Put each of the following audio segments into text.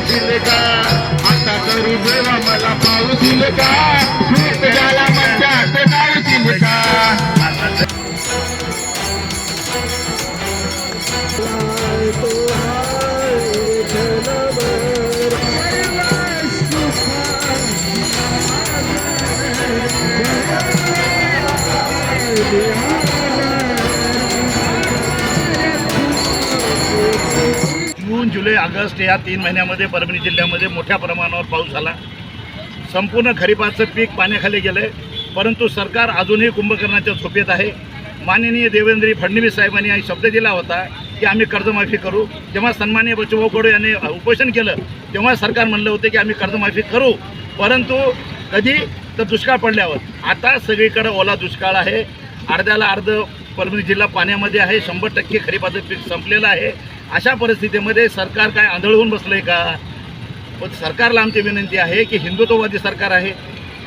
शिकायची का आता करू देवा मला पाऊस दिल का सूट झाला म्हणतात नाव दिल का आता जून जुलै ऑगस्ट या तीन महिन्यामध्ये परभणी जिल्ह्यामध्ये मोठ्या प्रमाणावर पाऊस झाला. संपूर्ण खरीपाचं पीक पाण्याखाली गेलं आहे परंतु सरकार अजूनही कुंभकर्णाच्या झोपेत आहे. माननीय देवेंद्र फडणवीस साहेबांनी हा शब्द दिला होता की आम्ही कर्जमाफी करू. जेव्हा सन्मान्य बच्चूभाऊ कडू यांनी उपोषण केलं तेव्हा सरकार म्हणलं होतं की आम्ही कर्जमाफी करू. परंतु कधी? तर दुष्काळ पडल्यावर. आता सगळीकडे ओला दुष्काळ आहे. अर्ध्याला अर्ध परभणी जिल्हा पाण्यामध्ये आहे. शंभर टक्के खरीपाचं पीक संपलेलं आहे. अशा परिस्थितीमध्ये सरकार काय आंधळवून बसलं आहे का? पण सरकारला आमची विनंती आहे की हिंदुत्ववादी सरकार आहे.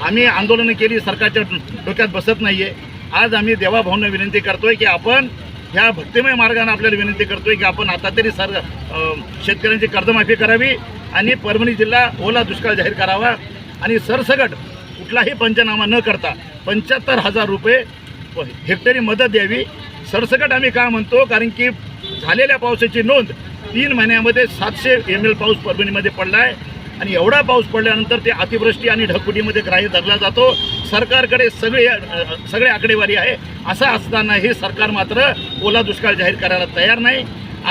आम्ही आंदोलनं केली सरकारच्या डोक्यात बसत नाही आहे आज आम्ही देवाभाऊंना विनंती करतोय की आपण ह्या भक्तिमय मार्गाने आपल्याला विनंती करतोय की आपण आता तरी सर शेतकऱ्यांची कर्जमाफी करावी आणि परभणी जिल्हा ओला दुष्काळ जाहीर करावा आणि सरसगट कुठलाही पंचनामा न करता पंच्याहत्तर हजार रुपये हेक्टरी मदत द्यावी. सरसकट आम्ही का म्हणतो? कारण की झालेल्या पावसाची नोंद तीन महिन्यामध्ये सातशे एम एल पाऊस परभणीमध्ये पडला आहे आणि एवढा पाऊस पडल्यानंतर ते अतिवृष्टी आणि ढगफुटीमध्ये ग्राह्य धरला जातो. सरकारकडे सगळे सगळे आकडेवारी आहे. असं असताना हे सरकार मात्र ओला दुष्काळ जाहीर करायला तयार नाही.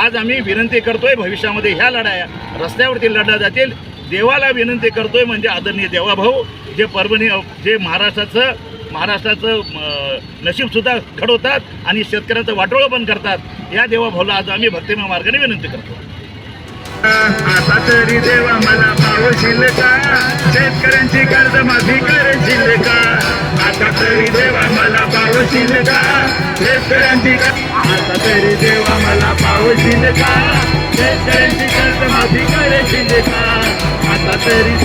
आज आम्ही विनंती करतोय भविष्यामध्ये ह्या लढाया रस्त्यावरती लढल्या जातील. देवाला विनंती करतोय म्हणजे आदरणीय देवाभाऊ जे परभणी जे महाराष्ट्राचं महाराष्ट्राचं अ, नशीबसुद्धा घडवतात आणि शेतकऱ्यांचं वाटोळं पण करतात. या देवाभाऊला आज आम्ही भक्तिमय मार्गाने विनंती करतो. आता तरी देवा मला पावशील का? शेतकऱ्यांची कर्ज माफी करशील का? आता तरी देवा मला पावशील का? शेतकऱ्यांची आता तरी देवा मला पावशील का? शेतकऱ्यांची कर्ज माफी करशील का? आता तरी